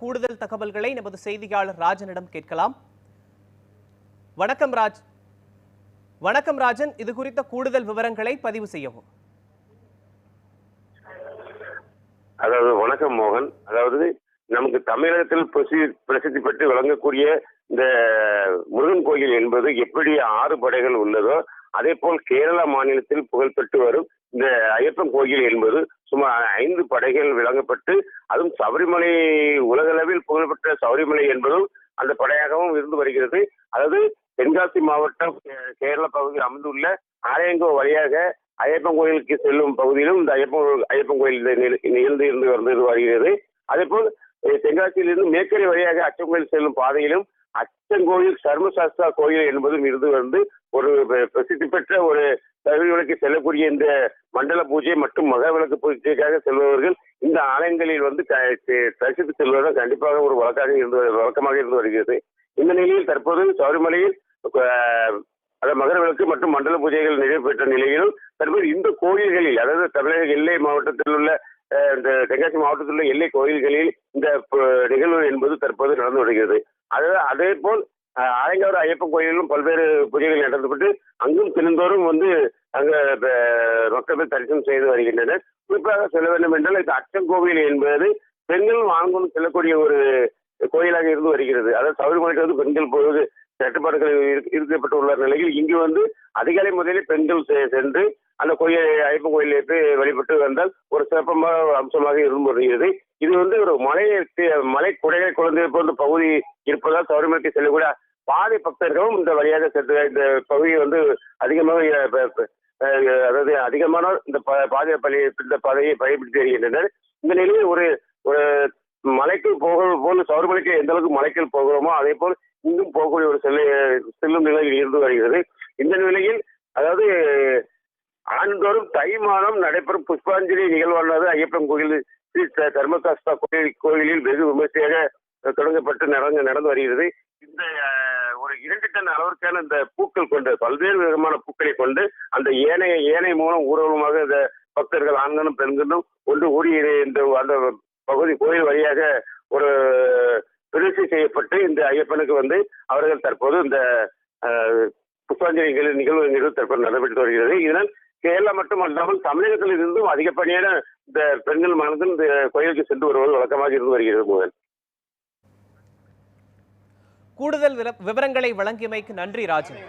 கூடுதல் தகவல்களை நமது செய்தியாளர் ராஜனிடம் கேட்கலாம். வணக்கம் ராஜ் வணக்கம் ராஜன். இது குறித்த கூடுதல் விவரங்களை பதிவு செய்யவும். அதாவது வணக்கம் மோகன். அதாவது நமக்கு தமிழகத்தில் பிரசித்தி பெற்று விளங்கக்கூடிய இந்த முருகன் கோயில் என்பது எப்படி ஆறு படைகள் உள்ளதோ அதே போல் கேரள மாநிலத்தில் புகழ்பெற்று வரும் இந்த ஐயப்பன் கோயில் என்பது சுமார் ஐந்து படைகள் விளங்கப்பட்டு அதுவும் சபரிமலை உலகளவில் புகழ்பெற்ற சபரிமலை என்பதும் அந்த படையாகவும் இருந்து வருகிறது. அதாவது தென்காசி மாவட்டம் கேரள பகுதியில் அமைந்துள்ள ஆலயங்கோ வழியாக ஐயப்பன் கோயிலுக்கு செல்லும் பகுதியிலும் இந்த ஐயப்பன் ஐயப்பன் கோயில் நிகழ்ந்து இருந்து வந்து வருகிறது. அதே போல் தென்காசியிலிருந்து மேற்கரை வழியாக அச்சங்கோயில் செல்லும் பாதையிலும் அச்சங்கோயில் சர்மசாஸ்திரா கோயில் என்பதும் இருந்து வந்து ஒரு பிரசித்தி பெற்ற ஒரு தகவல்களுக்கு செல்லக்கூடிய இந்த மண்டல பூஜை மற்றும் மக விளக்கு பூஜைக்காக செல்பவர்கள் இந்த ஆலயங்களில் வந்து க- தரிசித்து செல்வதும் கண்டிப்பாக ஒரு வழக்காக இருந்து வழக்கமாக இருந்து வருகிறது. இந்த நிலையில் தற்போது சபரிமலையில் அதாவது மகர விளக்கு மற்றும் மண்டல பூஜைகள் நிறைவேற்ற நிலையிலும் தற்போது இந்த கோயில்களில் அதாவது தமிழக எல்லை மாவட்டத்தில் உள்ள இந்த தென்காசி மாவட்டத்தில் உள்ள எல்லை கோயில்களில் இந்த நிகழ்வு என்பது தற்போது நடந்து வருகிறது. அதாவது அதே போல் அஹ், ஐயப்பன் கோயிலிலும் பல்வேறு பூஜைகள் நடத்தப்பட்டு அங்கும் தினந்தோறும் வந்து அங்க மக்கள் தரிசனம் செய்து வருகின்றனர். குறிப்பாக சொல்ல வேண்டும் என்றால் இந்த அச்சங்கோவில் என்பது பெண்கள் ஆண்களும் செல்லக்கூடிய ஒரு கோயிலாக இருந்து வருகிறது. அதாவது சபரிமலைக்கு வந்து பெண்கள் போவது கட்டுப்பாடுகள் இருக்கப்பட்டுள்ள இருக்கப்பட்டு நிலையில் இங்கு வந்து அதிகாலை முதலில் பெண்கள் செ- சென்று அந்த கோயில் ஐயப்பன் கோயிலில் போய் வழிபட்டு வந்தால் ஒரு சிறப்பமாக ஒரு அம்சமாக இருந்து வருகிறது. இது வந்து ஒரு மலை மலை குடைகள் குழந்தை போன்ற பகுதி இருப்பதால் சபரிமலைக்கு செல்லக்கூடிய பாதை பக்தர்களும் இந்த வழியாக சென்று இந்த பகுதியை வந்து அதிகமாக அதாவது அதிகமான இந்த ப- பாதை பள்ளி இந்த பாதையை பயன்படுத்தி வருகின்றனர். இந்த நிலையில் ஒரு ஒரு மலைக்கு போக போல் சபரிமலைக்கு எந்த அளவுக்கு மலைக்கு போகிறோமோ அதே போல் இங்கும் போகக்கூடிய ஒரு செல்ல செல்லும் நிலையில் இருந்து வருகிறது. இந்த நிலையில் அதாவது ஆண்டுதோறும் தை மாதம் நடைபெறும் புஷ்பாஞ்சலி நிகழ்வானது ஐயப்பன் கோயில் ஸ்ரீ தர்மசாஸ்தா கோயில் கோயிலில் வெகு விமர்சையாக தொடங்கப்பட்டு நடந்து நடந்து வருகிறது. இந்த ஒரு இரண்டு டன் அளவிற்கான இந்த பூக்கள் கொண்டு பல்வேறு விதமான பூக்களை கொண்டு அந்த ஏனைய ஏனை மூலம் ஊர்வலமாக இந்த பக்தர்கள் ஆண்களும் பெண்களும் ஒன்று கூடி இந்த அந்த பகுதி கோயில் வழியாக ஒரு பிரதிஷ்டை செய்யப்பட்டு இந்த ஐயப்பனுக்கு வந்து அவர்கள் தற்போது இந்த புஷ்பாஞ்சலி நிகழ்வு நிகழ்வு தற்போது நடைபெற்று வருகிறது. இதனால் கேரளா மட்டுமல்லாமல் தமிழகத்தில் இருந்தும் அதிகப்படியான இந்த பெண்கள் மனதில் இந்த கோயிலுக்கு சென்று வருவது வழக்கமாக இருந்து வருகிறது முதல். கூடுதல் விவரங்களை வழங்கியமைக்கு நன்றி ராஜன்.